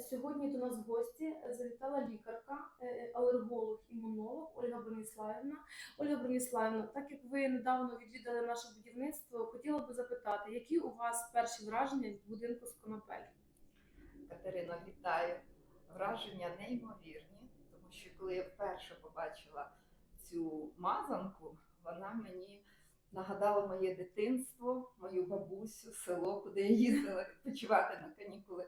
Сьогодні до нас в гості завітала лікарка, е, алерголог, імунолог Ольга Броніславівна. Ольга Броніславівна, так як ви недавно відвідали наше будівництво, хотіла би запитати, які у вас перші враження від будинку з конопель? Катерино, вітаю. Враження неймовірні, тому що коли я вперше побачила цю мазанку, вона мені нагадала моє дитинство, мою бабусю, село, куди я їздила відпочивати на канікули.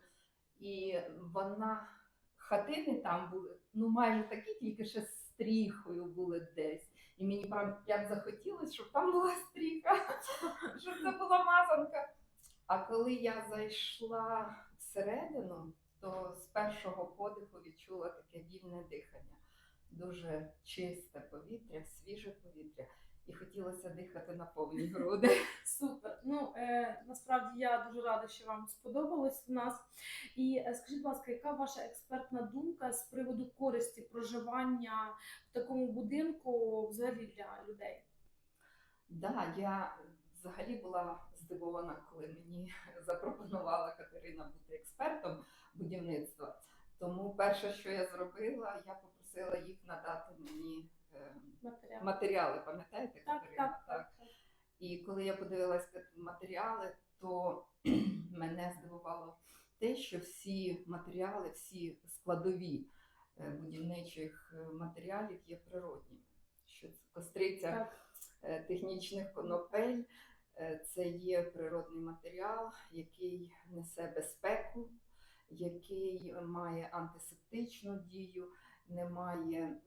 І вона хатини там були, ну майже такі, тільки ще стріхою були десь. І мені прям як захотілося, щоб там була стріха, щоб це була мазанка. А коли я зайшла всередину, то з першого подиху відчула таке вільне дихання. Дуже чисте повітря, свіже повітря. Хотілося дихати на повні груди. Супер. Ну е, насправді я дуже рада, що вам сподобалось в нас. І е, скажіть, будь ласка, яка ваша експертна думка з приводу користі проживання в такому будинку взагалі для людей? Да, я взагалі була здивована, коли мені запропонувала Катерина бути експертом будівництва. Тому перше, що я зробила, я попросила їх надати мені е, Матеріал. матеріали. Пам'ятаєте, Так, Катерина? так, так. так. І коли я подивилась матеріали, то мене здивувало те, що всі матеріали, всі складові е, будівничих е, матеріалів є природніми. Що це костриця Так. е, технічних конопель це є природний матеріал, який несе безпеку, який має антисептичну дію, не має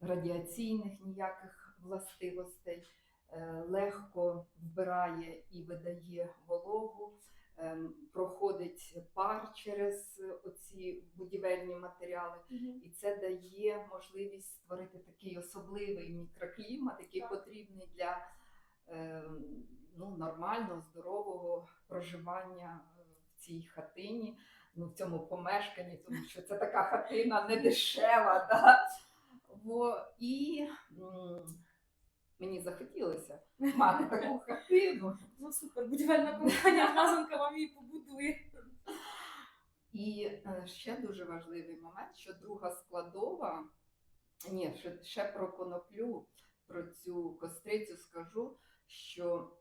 радіаційних ніяких властивостей, е, легко вбирає і видає вологу, ем, проходить пар через оці будівельні матеріали. І це дає можливість створити такий особливий мікроклімат, який потрібний для е, ну, нормального, здорового проживання е, в цій хатині, ну, в цьому помешканні, тому що це така хатина не дешева. Да? Во, і мені захотілося мати таку хатину. Ну супер, будівельна компанія Мазанка вам її побудує. І е, ще дуже важливий момент, що друга складова, ні, ще, про коноплю, про цю кострицю скажу, що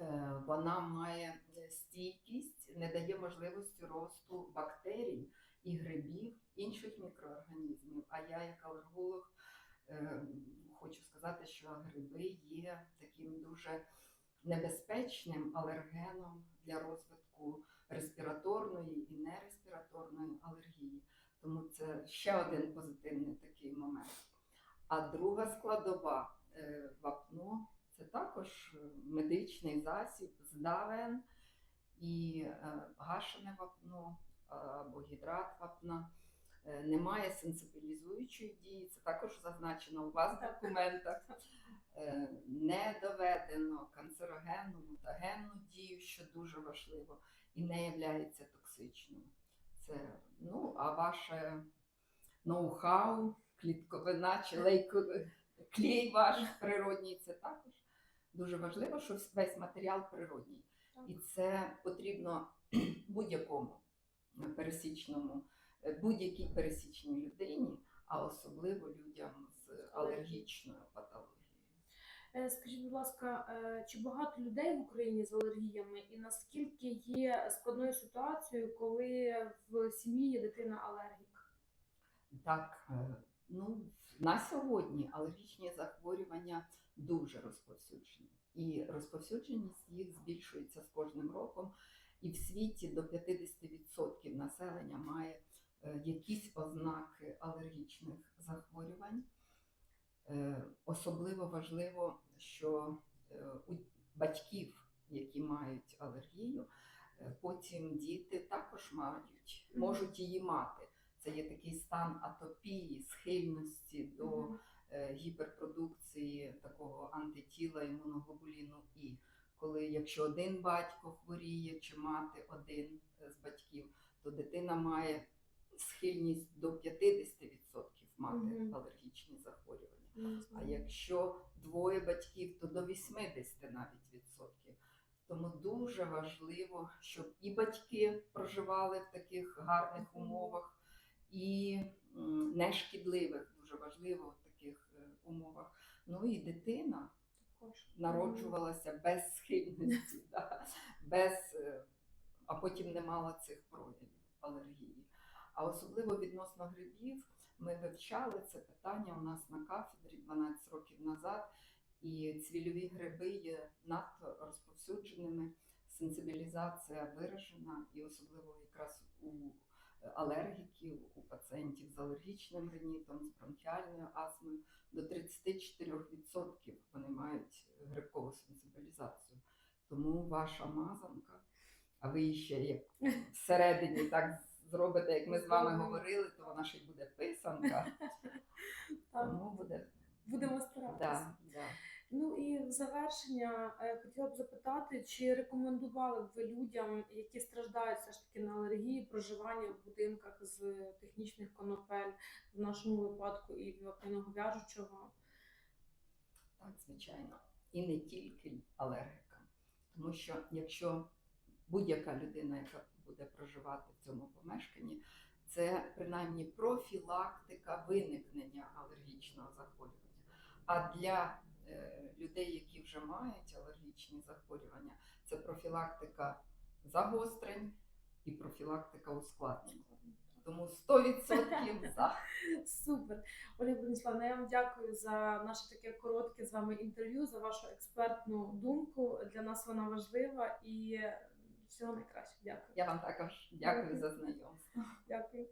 е, вона має стійкість, не дає можливості росту бактерій і грибів, інших мікроорганізмів. А я, як алерголог, е, хочу сказати, що гриби є таким дуже небезпечним алергеном для розвитку респіраторної і нереспіраторної алергії. Тому це ще один позитивний такий момент. А друга складова е, вапно це також медичний засіб з давен і е, гашене вапно або гідрат вапна. Е, Немає сенсибілізуючої дії, це також зазначено у вас в документах. Е, Не доведено канцерогенну, мутагенну дію, що дуже важливо, і не є токсичною. Це, ну, а ваше ноу-хау, клітковина чи лейко, клей ваш природній, це також дуже важливо, що весь матеріал природній. І це потрібно будь-якому пересічному, е, будь-якій пересічній людині, а особливо людям з алергічною патологією. Е, Скажіть, будь ласка, е, чи багато людей в Україні з алергіями, і наскільки є складною ситуацією, коли в сім'ї є дитина алергік? Так, ну на сьогодні алергічні захворювання дуже розповсюджені, і розповсюдженість їх збільшується з кожним роком. І в світі до 50% населення має е, якісь ознаки алергічних захворювань. Е, Особливо важливо, що е, у батьків, які мають алергію, потім діти також мають, можуть її мати. Це є такий стан атопії, схильності до гіперпродукції такого антитіла імуноглобуліну І. Коли якщо один батько хворіє чи мати один з батьків, то дитина має схильність до 50% мати Мгм. алергічні захворювання. Не А якщо двоє батьків, то до 80 навіть відсотків. Тому дуже важливо, щоб і батьки проживали в таких гарних умовах, і нешкідливих, дуже важливо в таких е, умовах. Ну і дитина народжувалася без схильності, да, без, е, а потім не мала цих проявів алергії. А особливо відносно грибів, ми вивчали це питання у нас на кафедрі 12 років назад, і цвільові гриби є надто розповсюдженими, сенсибілізація виражена, і особливо якраз у алергіків, у пацієнтів з алергічним ринітом, з бронхіальною астмою до 34% вони мають грибкову сенсибілізацію. Тому ваша мазанка, а ви її ще як всередині так зробите, як ми з вами говорили, то вона ще й буде писанка. Тому буде будемо старатися. да, да. Ну і в завершення е, хотіла б запитати, чи рекомендували б ви людям, які страждають все ж таки на алергії, проживання в будинках з технічних конопель, в нашому випадку і вапняного в'яжучого? Так, звичайно. І не тільки алергикам. Тому що якщо будь-яка людина, яка буде проживати в цьому помешканні, це принаймні профілактика виникнення алергічного захворювання. А для е, людей, які вже мають алергічні захворювання, це профілактика загострень і профілактика ускладнень. Тому 100% за. Супер. Ольга Броніславна, я вам дякую за наше таке коротке з вами інтерв'ю, за вашу експертну думку. Для нас вона важлива і всього найкращого. Дякую. Я вам також дякую за знайомство. Дякую.